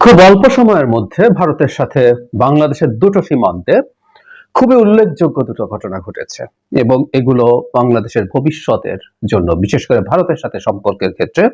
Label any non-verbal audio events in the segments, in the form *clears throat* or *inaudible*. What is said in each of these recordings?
খুব অল্প সময়ের মধ্যে ভারতের সাথে বাংলাদেশের দুটো সীমান্তে খুবই উল্লেখযোগ্য দুটো ঘটনা ঘটেছে এবং এগুলো বাংলাদেশের ভবিষ্যতের জন্য, বিশেষ করে ভারতের সাথে সম্পর্কের ক্ষেত্রে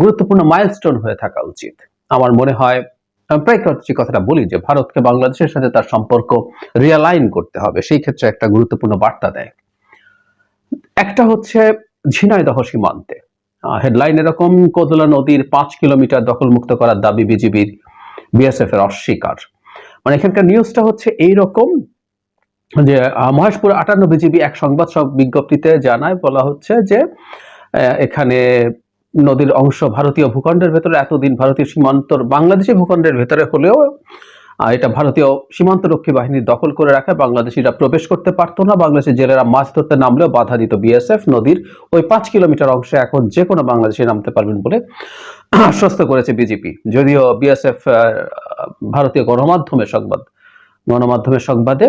গুরুত্বপূর্ণ মাইলস্টোন হয়ে থাকা উচিত। আমার মনে হয়, আমি প্রায় যে কথাটা বলি যে ভারতকে বাংলাদেশের সাথে তার সম্পর্ক রিয়ালাইন করতে হবে, সেই ক্ষেত্রে একটা গুরুত্বপূর্ণ বার্তা দেয়। একটা হচ্ছে ঝিনাইদহ সীমান্তে। হেডলাইন এরকম, কোদলা নদীর পাঁচ কিলোমিটার দখলমুক্ত করার দাবি বিজিবির বিএসএফ এর অস্বীকার। মানে এখানকার নিউজটা হচ্ছে এই রকম যে মহেশপুর আটান্ন বিজিবি এক সংবাদ সব বিজ্ঞপ্তিতে জানায়, বলা হচ্ছে যে এখানে নদীর অংশ ভারতীয় ভূখণ্ডের ভেতরে, এতদিন ভারতীয় সীমান্তর বাংলাদেশি ভূখণ্ডের ভেতরে হলেও এটা ভারতীয় সীমান্তরক্ষী বাহিনী দখল করে রাখায় বাংলাদেশিরা প্রবেশ করতে পারতো না। বাংলাদেশের জেলেরা মাছ ধরতে নামলেও বাধা দিত বিএসএফ নদীর। ওই পাঁচ কিলোমিটার অংশে এখন যে কোনো বাংলাদেশি নামতে পারবেন বলে আশ্বস্ত করেছে বিজেপি। যদিও বিএসএফ ভারতীয় গণমাধ্যমের সংবাদ, গণমাধ্যমের সংবাদে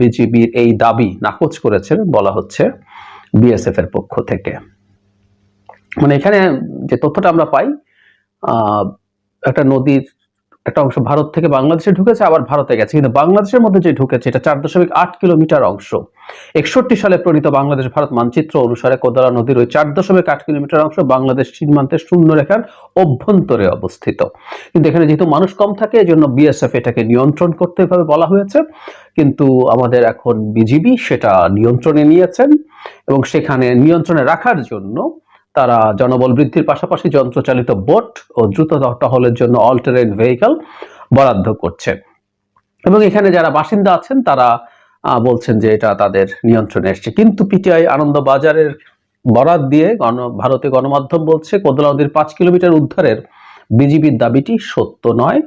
বিজিবির এই দাবি নাকচ করেছেন বলা হচ্ছে বিএসএফ এর পক্ষ থেকে। মানে এখানে যে তথ্যটা আমরা পাই একটা নদীর একটা অংশ ভারত থেকে বাংলাদেশে ঢুকেছে, আবার ভারতে গেছে। কিন্তু বাংলাদেশের মধ্যে যে ঢুকেছে, এটা চার দশমিক আট কিলোমিটার অংশ। একষট্টি সালে প্রণীত বাংলাদেশ ভারত মানচিত্র অনুসারে কোদালা নদীর ওই চার দশমিক আট কিলোমিটার অংশ বাংলাদেশ সীমান্তের শূন্য রেখার অভ্যন্তরে অবস্থিত। কিন্তু এখানে যেহেতু মানুষ কম থাকে, এই জন্য বিএসএফ এটাকে নিয়ন্ত্রণ করতে এভাবে বলা হয়েছে। কিন্তু আমাদের এখন বিজিবি সেটা নিয়ন্ত্রণে নিয়েছেন এবং সেখানে নিয়ন্ত্রণে রাখার জন্য তারা জনবল বৃদ্ধির পাশাপাশি যন্ত্রচালিত বোট ও দ্রুত টহলের জন্য অল্টারেট ভেহিকল বরাদ্দ করছে। এবং এখানে যারা বাসিন্দা আছেন, তারা বলছেন যে এটা তাদের নিয়ন্ত্রণে এসছে। কিন্তু পিটিআই আনন্দবাজারের বরাদ দিয়ে গণ, ভারতে গণমাধ্যম বলছে, কোদলা নদীর পাঁচ কিলোমিটার উদ্ধারের বিজিবির দাবিটি সত্য নয়।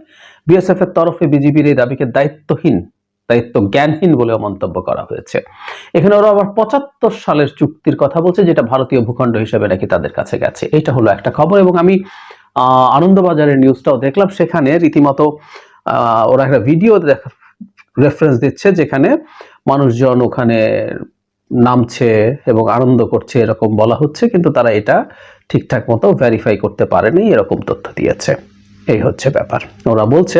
বিএসএফ এর তরফে বিজিবির এই দাবিকে দায়িত্বহীন দায়িত্ব জ্ঞানহীন বলেও মন্তব্য করা হয়েছে। এখানে ওরা আবার পঁচাত্তর সালের চুক্তির কথা বলছে, যেটা ভারতীয় ভূখণ্ড হিসেবে নাকি তাদের কাছে গেছে। এটা হলো একটা খবর এবং আমি আনন্দবাজারের নিউজটাও দেখলাম। সেখানে রীতিমতো ওরা একটা ভিডিও রেফারেন্স দিচ্ছে যেখানে মানুষজন ওখানে নামছে এবং আনন্দ করছে, এরকম বলা হচ্ছে। কিন্তু তারা এটা ঠিকঠাক মতো ভেরিফাই করতে পারেনি, এরকম তথ্য দিয়েছে। এই হচ্ছে ব্যাপার। ওরা বলছে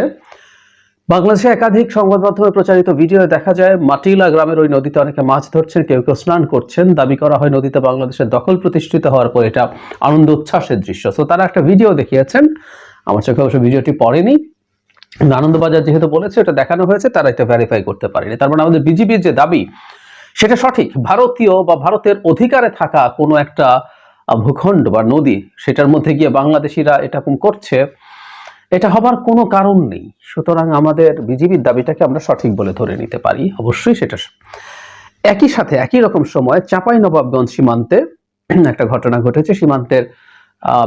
বাংলাদেশে একাধিক সংবাদ মাধ্যমে প্রচারিত ভিডিও দেখা যায়, মাটিলা গ্রামের ওই নদীতে অনেকে মাছ ধরছেন, কেউ কেউ স্নান করছেন। দাবি করা হয় নদীতে বাংলাদেশের দখল প্রতিষ্ঠিত হওয়ার পর এটা আনন্দ উচ্ছ্বাসের দৃশ্য। তো তারা একটা ভিডিও দেখিয়েছেন। আমার চোখে অবশ্য ভিডিওটি পড়েনি। আনন্দবাজার যেহেতু বলেছে এটা দেখানো হয়েছে, তারা এটা ভেরিফাই করতে পারেনি। তার মানে আমাদের বিজেপির যে দাবি, সেটা সঠিক। ভারতীয় বা ভারতের অধিকারে থাকা কোনো একটা ভূখণ্ড বা নদী, সেটার মধ্যে গিয়ে বাংলাদেশিরা এরকম করছে। এটা হবার কোনো কারণ নেই। সুতরাং আমাদের বিজেপির দাবিটাকে আমরা সঠিক বলে ধরে নিতে পারি। অবশ্যই সেটা একই সাথে একই রকম সময় চাপাই নবাবগঞ্জ সীমান্তে *clears throat* একটা ঘটনা ঘটেছে। সীমান্তের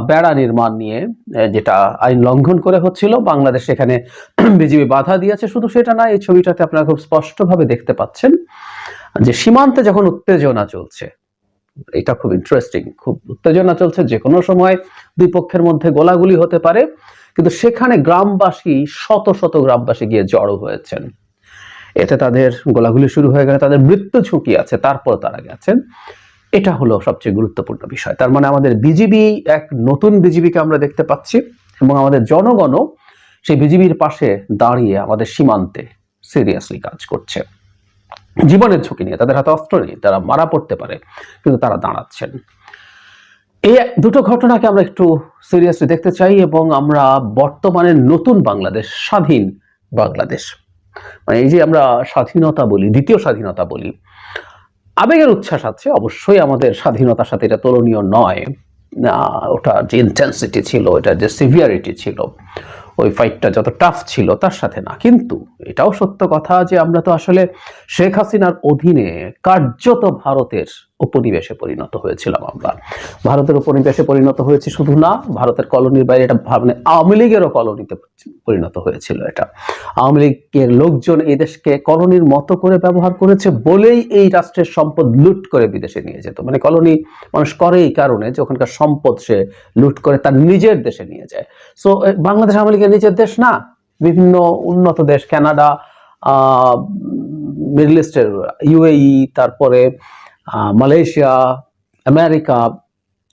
বেড়া নির্মাণ নিয়ে যেটা আইন লঙ্ঘন করে হচ্ছিল। বাংলাদেশ সেখানে *clears throat* বিজেপি বাধা দিয়েছে। শুধু সেটা না, এই ছবিটাতে আপনারা খুব স্পষ্টভাবে দেখতে পাচ্ছেন যে সীমান্তে যখন উত্তেজনা চলছে, এটা খুব ইন্টারেস্টিং খুব উত্তেজনা চলছে। যে কোনো সময় দুই পক্ষের মধ্যে গোলাগুলি হতে পারে। কিন্তু সেখানে গ্রামবাসী শত শত গ্রামবাসী গিয়ে জড়ো হয়েছেন। এতে তাদের গোলাগুলি শুরু হয়ে গেলে তাদের মৃত্যু ঝুঁকি আছে, তারপর তারা গেছেন। এটা হলো সবচেয়ে গুরুত্বপূর্ণ বিষয়। তার মানে আমাদের বিজিবি এক নতুন বিজিবিকে আমরা দেখতে পাচ্ছি এবং আমাদের জনগণও সেই বিজিবির পাশে দাঁড়িয়ে আমাদের সীমান্তে সিরিয়াসলি কাজ করছে। জীবনের ঝুঁকি নিয়ে, তাদের হাতে অস্ত্র নেই তারা মারা পড়তে পারে, কিন্তু তারা দাঁড়াচ্ছেন। এই দুটো ঘটনাকে আমরা একটু সিরিয়াসলি দেখতে চাই এবং আমরা বর্তমানে নতুন বাংলাদেশ, স্বাধীন বাংলাদেশ। মানে এই যে আমরা স্বাধীনতা বলি, দ্বিতীয় স্বাধীনতা বলি, আবেগের উচ্ছ্বাস আছে, অবশ্যই আমাদের স্বাধীনতার সাথে এটা তুলনীয় নয়। ওটা যে ইন্টেন্সিটি ছিল এটার যে সিভিয়ারিটি ছিল, ওই ফাইটটা যত টাফ ছিল, তার সাথে না। কিন্তু এটাও সত্য কথা যে আমরা তো আসলে শেখ হাসিনার অধীনে কার্যত ভারতের উপনিবেশে পরিণত হয়েছিলাম আমরা ভারতের উপনিবেশে পরিণত হয়েছে শুধু না, ভারতের কলোনির বাইরে এটা মানে আওয়ামী লীগেরও কলোনিতে পরিণত হয়েছিল এটা। আওয়ামী লীগের লোকজন এই দেশকে কলোনির মতো করে ব্যবহার করেছে বলেই এই রাষ্ট্রের সম্পদ লুট করে বিদেশে নিয়ে যেত। মানে কলোনি মানুষ করে এই কারণে যে ওখানকার সম্পদ সে লুট করে তার নিজের দেশে নিয়ে যায়। সো বাংলাদেশ আওয়ামী লীগের নিজের দেশ না। বিভিন্ন উন্নত দেশ, কানাডা মিডল ইস্টের, ইউএই, তারপরে মালয়েশিয়া, আমেরিকা,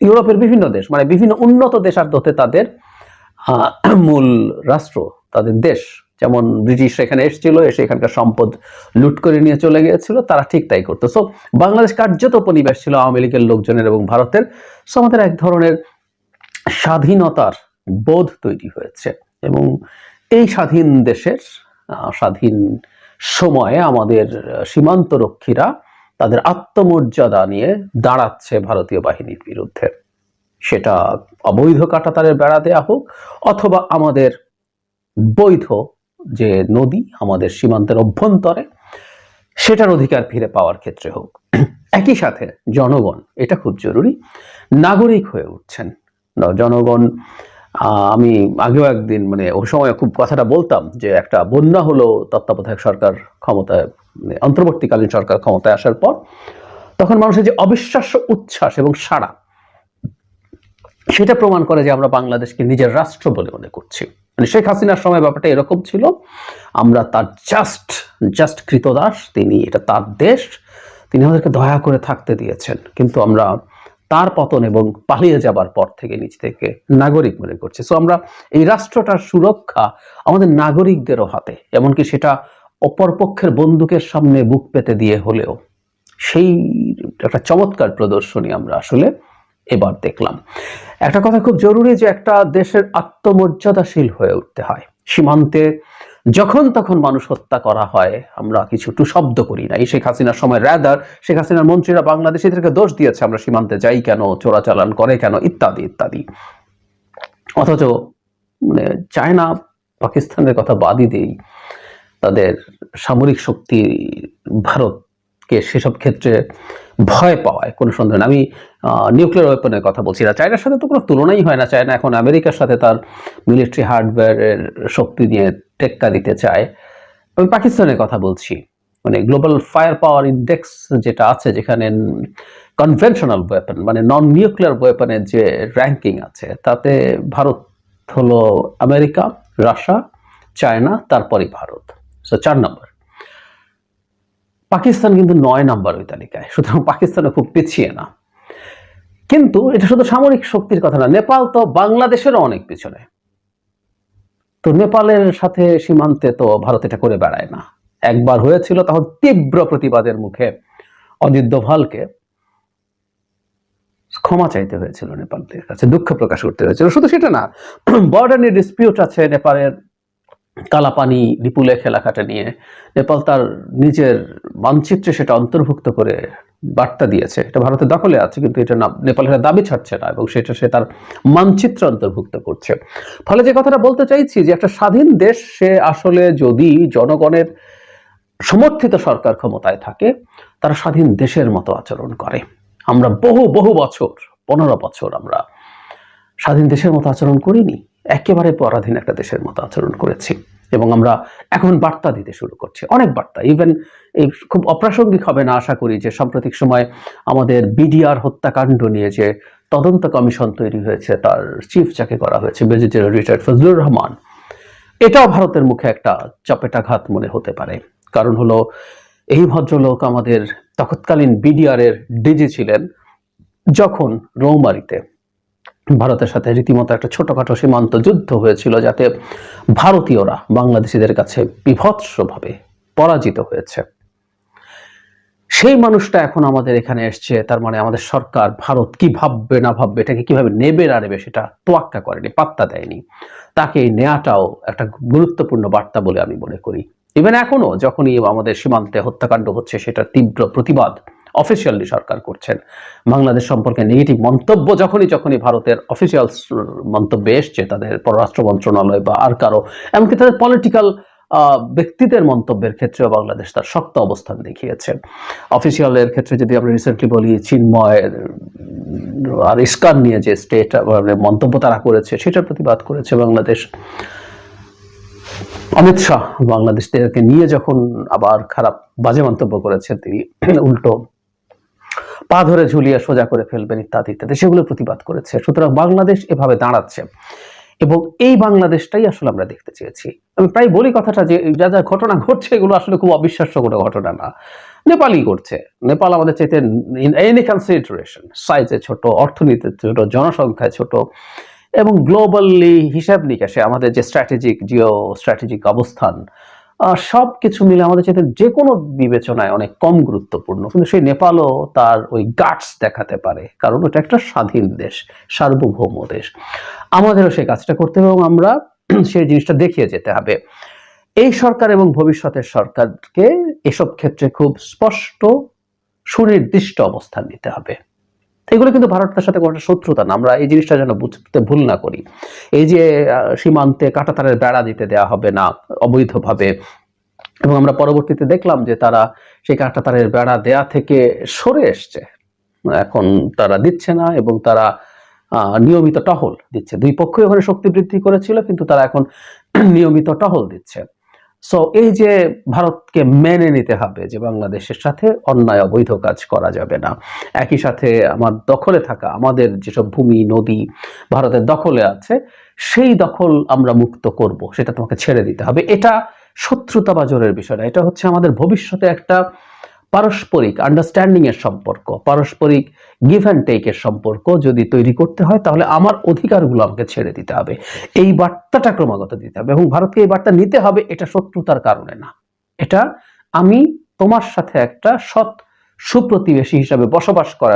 ইউরোপের বিভিন্ন দেশ মানে বিভিন্ন উন্নত দেশার্থতে তাদের মূল রাষ্ট্র, তাদের দেশ। যেমন ব্রিটিশ এখানে এসেছিল, এসে এখানকার সম্পদ লুট করে নিয়ে চলে গিয়েছিল, তারা ঠিক তাই করতো। সো বাংলাদেশ কার্যত উপনিবেশ ছিল আওয়ামী লীগের লোকজনের এবং ভারতের। সো আমাদের এক ধরনের স্বাধীনতার বোধ তৈরি হয়েছে এবং এই স্বাধীন দেশের স্বাধীন সময়ে আমাদের সীমান্তরক্ষীরা রক্ষীরা তাদের আত্মমর্যাদা নিয়ে দাঁড়াচ্ছে ভারতীয় বাহিনীর বিরুদ্ধে। সেটা অবৈধ কাটাতারের বেড়া দেয়া হোক অথবা আমাদের বৈধ যে নদী আমাদের সীমান্তের অভ্যন্তরে, সেটার অধিকার ফিরে পাওয়ার ক্ষেত্রে হোক। একই সাথে জনগণ, এটা খুব জরুরি, নাগরিক হয়ে উঠছেন। জনগণ আমি আগেও একদিন মানে ওই সময় খুব কথাটা বলতাম যে একটা বন্যা হলো তত্ত্বাবধায়ক সরকার ক্ষমতায় অন্তর্বর্তীকালীন সরকার ক্ষমতায় আসার পর, তখন মানুষের যে অবিশ্বাস্য উচ্ছ্বাস এবং সাড়া, সেটা প্রমাণ করে যে আমরা বাংলাদেশকে নিজের রাষ্ট্র বলে মনে করছি। মানে শেখ হাসিনার সময় ব্যাপারটা এরকম ছিল, আমরা তার জাস্ট জাস্ট কৃতদাস, তিনি এটা তার দেশ, তিনি আমাদেরকে দয়া করে থাকতে দিয়েছেন। কিন্তু আমরা তার পতন এবং পালিয়ে যাবার পর থেকে নিজ থেকে নাগরিক মনে করছি। সো আমরা এই রাষ্ট্রটার সুরক্ষা আমাদের নাগরিকদেরও হাতে, এমনকি সেটা অপরপক্ষের বন্দুকের সামনে বুক পেতে দিয়ে হলেও সেই একটা চমৎকার প্রদর্শনী আমরা আসলে এবার দেখলাম। একটা কথা খুব জরুরি যে একটা দেশের আত্মমর্যাদাশীল হয়ে উঠতে হয়। সীমান্তে যখন তখন মানুষ হত্যা করা হয়, আমরা কিছু টু শব্দ করি না। এই শেখ হাসিনার সময় র্যাদার, শেখ হাসিনার মন্ত্রীরা বাংলাদেশিদেরকে দোষ দিয়েছে, আমরা সীমান্তে যাই কেন, চোরাচালান করে কেন, ইত্যাদি ইত্যাদি। অথচ মানে চায়না, পাকিস্তানের কথা বাদই দেই। তাদের সামরিক শক্তি ভারতকে সেসব ক্ষেত্রে ভয় পাওয়ায়, কোনো সন্দেহ নেই। আমি নিউক্লিয়ার ওয়েপনের কথা বলছি। না চায়নার সাথে তো কোনো তুলনাই হয় না। চায়না এখন আমেরিকার সাথে তার মিলিটারি হার্ডওয়্যারের শক্তি নিয়ে টেক্কা দিতে চায়। আমি পাকিস্তানের কথা বলছি। মানে গ্লোবাল ফায়ার পাওয়ার ইন্ডেক্স যেটা আছে, যেখানে কনভেনশনাল ওয়েপন মানে নন নিউক্লিয়ার ওয়েপনের যে র্যাঙ্কিং আছে, তাতে ভারত হলো আমেরিকা, রাশিয়া, চায়না তারপরে ভারত। সো চার নম্বর পাকিস্তান কিন্তু নয় নাম্বার ওই তালিকায়। সুতরাং পাকিস্তানও খুব পিছিয়ে না। কিন্তু এটা শুধু সামরিক শক্তির কথা না, নেপাল তো বাংলাদেশেরও অনেক পিছনে। তো নেপালের সাথে সীমান্তে তো ভারত এটা করে বেড়ায় না। একবার হয়েছিল তখন তীব্র প্রতিবাদের মুখে অজিত দোভালকে ক্ষমা চাইতে হয়েছিল নেপালের কাছে, দুঃখ প্রকাশ করতে হয়েছিল। শুধু সেটা না *clears throat* বর্ডার নিয়ে ডিসপিউট আছে নেপালের কালাপানি লিপুলেখ এলাকাটা নিয়ে নেপাল তার নিজের মানচিত্রে সেটা অন্তর্ভুক্ত করে বার্তা দিয়েছে। এটা ভারতের দখলে আছে, কিন্তু এটা না নেপালের দাবি ছাড়ছে না এবং সেটা সে তার মানচিত্র অন্তর্ভুক্ত করছে। ফলে যে কথাটা বলতে চাইছি যে একটা স্বাধীন দেশ, সে আসলে যদি জনগণের সমর্থিত সরকার ক্ষমতায় থাকে, তারা স্বাধীন দেশের মতো আচরণ করে। আমরা বহু বহু বছর, পনেরো বছর আমরা স্বাধীন দেশের মতো আচরণ করিনি। একেবারে পরাধীন একটা দেশের মতো আচরণ করেছি। এবং আমরা এখন বার্তা দিতে শুরু করছি। অনেক বার্তা। ইভেন এই খুব অপ্রাসঙ্গিক হবে না আশা করি যে সাম্প্রতিক সময় আমাদের বিডিআর হত্যাকাণ্ড নিয়ে যে তদন্ত কমিশন তৈরি হয়েছে, তার চিফ যাকে করা হয়েছে ব্রিগেডিয়ার রিটায়ার্ড ফজলুর রহমান এটাও ভারতের মুখে একটা চাপেটাঘাত মনে হতে পারে। কারণ হলো, এই ভদ্রলোক আমাদের তৎকালীন বিডিআর এর ডিজি ছিলেন, যখন রৌমারিতে ভারতের সাথে রীতিমতো একটা ছোটখাটো সীমান্ত যুদ্ধ হয়েছিল যাতে ভারতীয়রা বাংলাদেশিদের কাছে বিভৎসভাবে পরাজিত হয়েছে। সেই মানুষটা এখন আমাদের এখানে এসছে, তার মানে আমাদের সরকার, ভারত কি ভাববে, না ভাববে, এটাকে কীভাবে নেবে, না নেবে সেটা তোয়াক্কা করেনি, পাত্তা দেয়নি। তাকে এই নেয়াটাও একটা গুরুত্বপূর্ণ বার্তা বলে আমি মনে করি। ইভেন এখনও যখনই আমাদের সীমান্তে হত্যাকাণ্ড হচ্ছে, সেটার তীব্র প্রতিবাদ অফিসিয়ালি সরকার করছেন। বাংলাদেশ সম্পর্কে নেগেটিভ মন্তব্য যখনই যখনই ভারতের অফিসিয়াল মন্তব্যে এসছে তাদের পররাষ্ট্র মন্ত্রণালয় বা আর কারও এমনকি তাদের পলিটিক্যাল ব্যক্তিদের মন্তব্যের ক্ষেত্রেও বাংলাদেশ তার শক্ত অবস্থান দেখিয়েছে। অফিসিয়ালের ক্ষেত্রে যদি আমরা রিসেন্টলি বলি চিন্ময়ের উম, আর ইস্কান নিয়ে যে স্টেট মন্তব্য তারা করেছে সেটার প্রতিবাদ করেছে বাংলাদেশ। অমিত শাহ বাংলাদেশকে নিয়ে যখন আবার খারাপ বাজে মন্তব্য করেছে তিনি উল্টো পা ধরে ঝুলিয়ে সোজা করে ফেলবেন ইত্যাদি ইত্যাদি। সেগুলো প্রতিবাদ করেছে। সুতরাং বাংলাদেশ এভাবে দাঁড়াচ্ছে। এবং এই বাংলাদেশটাই আসলে আমরা দেখতে চেয়েছি। আমি প্রায় বলি কথাটা যে যা যা ঘটনা ঘটছে, এগুলো আসলে খুব অবিশ্বাস্য কোনো ঘটনা না। নেপালই করছে। নেপাল আমাদের চাইতে এনি কনসিডারেশন সাইজে ছোট, অর্থনীতিতে ছোট, জনসংখ্যায় ছোট, এবং গ্লোবালি হিসাব নিকাশে আমাদের যে স্ট্র্যাটেজিক জিও স্ট্র্যাটেজিক অবস্থান সব কিছু মিলে আমাদের সাথে যে কোনো বিবেচনায় অনেক কম গুরুত্বপূর্ণ। কিন্তু সেই নেপালও তার ওই গাটস দেখাতে পারে, কারণ ওটা একটা স্বাধীন দেশ, সার্বভৌম দেশ। আমাদেরও সেই কাজটা করতে হবে এবং আমরা *clears throat* সেই জিনিসটা দেখিয়ে যেতে হবে। এই সরকার এবং ভবিষ্যতের সরকারকে এসব ক্ষেত্রে খুব স্পষ্ট, সুনির্দিষ্ট অবস্থান নিতে হবে। এগুলো কিন্তু ভারতের সাথে কোনো শত্রুতা না। আমরা এই জিনিসটা যেন বুঝতে ভুল না করি। এই যে সীমান্তে কাঁটাতারের বেড়া দিতে দেওয়া হবে না অবৈধভাবে, এবং আমরা পরবর্তীতে দেখলাম যে তারা সেই কাঁটাতারের বেড়া দেয়া থেকে সরে এসছে। এখন তারা দিচ্ছে না এবং তারা নিয়মিত টহল দিচ্ছে। দুই পক্ষই ওখানে শক্তি বৃদ্ধি করেছিল, কিন্তু তারা এখন *clears throat* নিয়মিত টহল দিচ্ছে। সো এই যে ভারতকে মেনে নিতে হবে যে বাংলাদেশের সাথে অন্যায় অবৈধ কাজ করা যাবে না, একই সাথে আমার দখলে থাকা, আমাদের যেসব ভূমি, নদী ভারতের দখলে আছে, সেই দখল আমরা মুক্ত করব, সেটা তোমাকে ছেড়ে দিতে হবে। এটা শত্রুতা বা জোরের বিষয় না, এটা হচ্ছে আমাদের ভবিষ্যতে একটা পারস্পরিক আন্ডারস্ট্যান্ডিং এর সম্পর্ক, পারস্পরিক গিভ অ্যান্ড টেকের সম্পর্ক যদি তৈরি করতে হয়, তাহলে আমার অধিকারগুলো আমাকে ছেড়ে দিতে হবে। এই বার্তাটা ক্রমাগত দিতে হবে এবং ভারতকে এই বার্তা নিতে হবে, এটা শত্রুতার কারণে না। এটা আমি তোমার সাথে একটা সৎ সুপ্রতিবেশী হিসাবে বসবাস করার